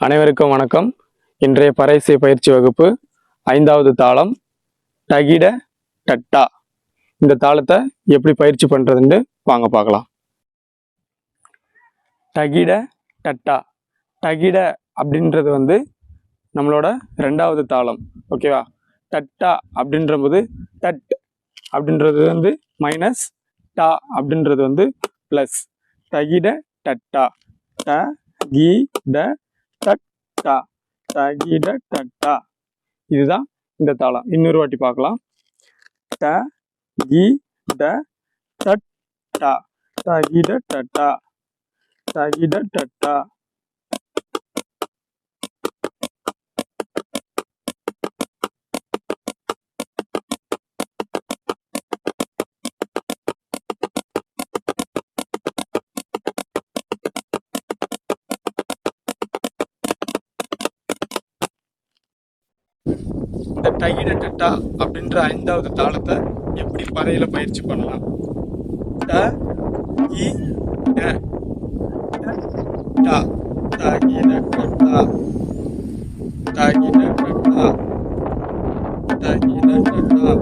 அனைவருக்கும் வணக்கம். இன்றைய பறைசை பயிற்சி வகுப்பு ஐந்தாவது தாளம் டகிட டட்டா. இந்த தாளத்தை எப்படி பயிற்சி பண்ணுறதுன்னு வாங்க பார்க்கலாம். டகிட டட்டா. டகிட அப்படின்றது வந்து நம்மளோட ரெண்டாவது தாளம். ஓகேவா டட்டா அப்படின்றபோது டட் அப்படின்றது வந்து மைனஸ் டா அப்படின்றது வந்து ப்ளஸ் டகிட டட்டா. ட கி ட டட்டா தகிட டட்டா இதுதான் இந்த தாளம். இன்னொரு வாட்டி பார்க்கலாம். ட கி ட டட்டா தகிட டட்டா தகிட டட்டா இந்த டகிட டட்டா அப்படின்ற ஐந்தாவது தாளத்தை எப்படி பறையில பயிற்சி பண்ணலாம்? ட இ ட டா தகிட டட்டா தகிட டட்டா தகிட டட்டா